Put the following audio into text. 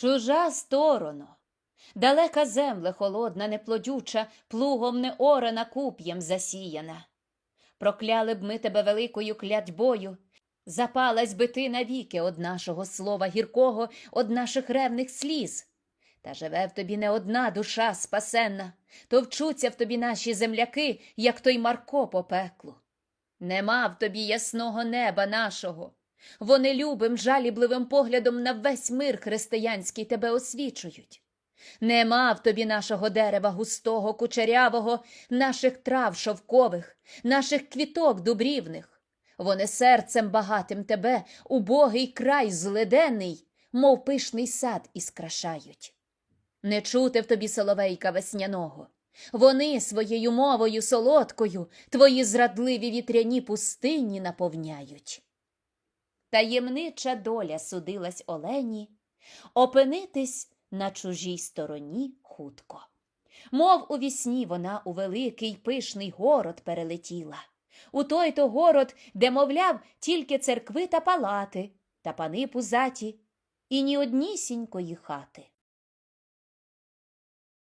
Чужа сторона, далека земле холодна, неплодюча, плугом не орана, куп'єм засіяна. Прокляли б ми тебе великою клятьбою, запалась би ти навіки од нашого слова гіркого, од наших ревних сліз. Та живе в тобі не одна душа спасенна, то вчуться в тобі наші земляки, як той Марко по пеклу. Нема в тобі ясного неба нашого. Вони любим, жалібливим поглядом на весь мир християнський тебе освічують. Нема в тобі нашого дерева густого, кучерявого, наших трав шовкових, наших квіток дубрівних. Вони серцем багатим тебе, убогий край зледений, мов пишний сад іскрашають. Не чути в тобі соловейка весняного. Вони своєю мовою солодкою твої зрадливі вітряні пустині наповняють. Таємнича доля судилась Олені опинитись на чужій стороні хутко. Мов у вісні вона у великий пишний город перелетіла. У той то город, де, мовляв, тільки церкви та палати, та пани пузаті, і ні однісінької хати.